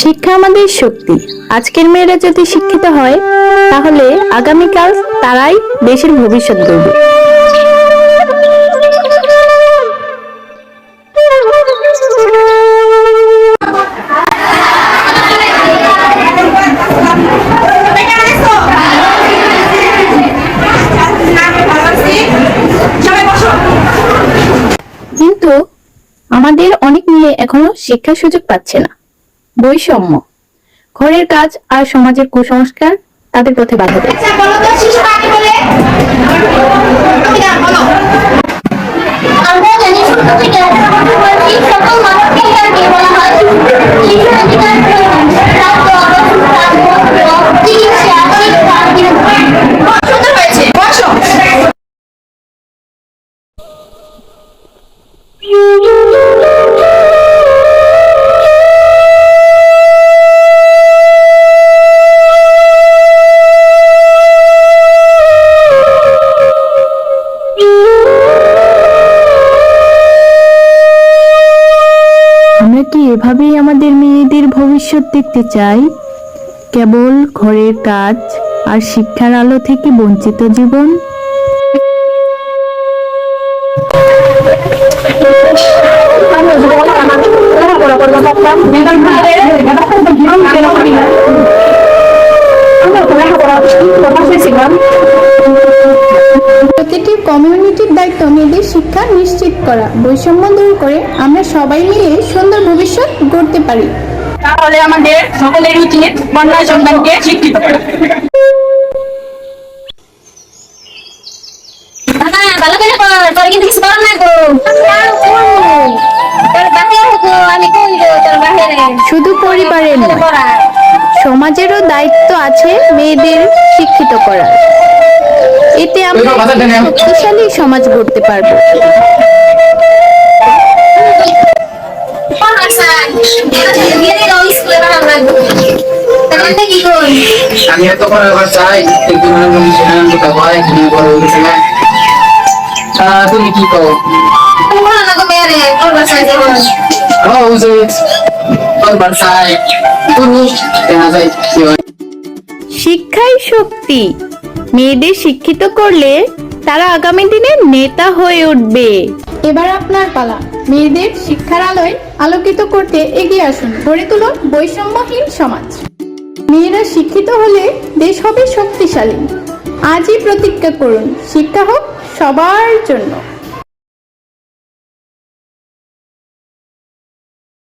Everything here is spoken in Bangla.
শিক্ষা আমাদের শক্তি। আজকের মেয়েরা যদি শিক্ষিত হয়, তাহলে আগামীকাল তারাই দেশের ভবিষ্যৎ গড়বে। কিন্তু আমাদের অনেক মেয়ে এখনও শিক্ষার সুযোগ পাচ্ছে না। বৈষম্য। ঘরের কাজ আর সমাজের কুসংস্কার তাদের পথে বাধা আমরা কি এভাবেই আমাদের মেয়েদের ভবিষ্যৎ দেখতে চাই? কেবল ঘরের কাজ আর শিক্ষার আলো থেকে বঞ্চিত জীবন? প্রতিটি কমিউনিটির দায়িত্ব মেয়েদের শিক্ষা নিশ্চিত করা বৈষম্য দূর করে আমরা সবাই মিলে সুন্দর ভবিষ্যৎ গড়তে পারি। তাহলে আমাদের সকলের উচিত কন্যা সন্তানকে শিক্ষিত করা। ভালো করে কর কিন্তু কিছু করার নাই গো। শুধু পরিবারের নয় সমাজেরও দায়িত্ব আছে মেয়েদের শিক্ষিত করার। এতে আমরা শক্তিশালী সমাজ গড়তে পারব। কি আমি এত করে চাই হয় তুমি আহ, তুমি কি কোন দেখা যায় শিক্ষাই শক্তি। মেয়েদের শিক্ষিত করলে তারা আগামী দিনে নেতা হয়ে উঠবে। এবার আপনার পালা। মেয়েদের শিক্ষার আলোয় আলোকিত করতে এগিয়ে আসুন গড়ে তুলুন বৈষম্যহীন সমাজ। মেয়েরা শিক্ষিত হলে দেশ হবে শক্তিশালী। আজই প্রতিজ্ঞা করুন শিক্ষা হোক সবার জন্য।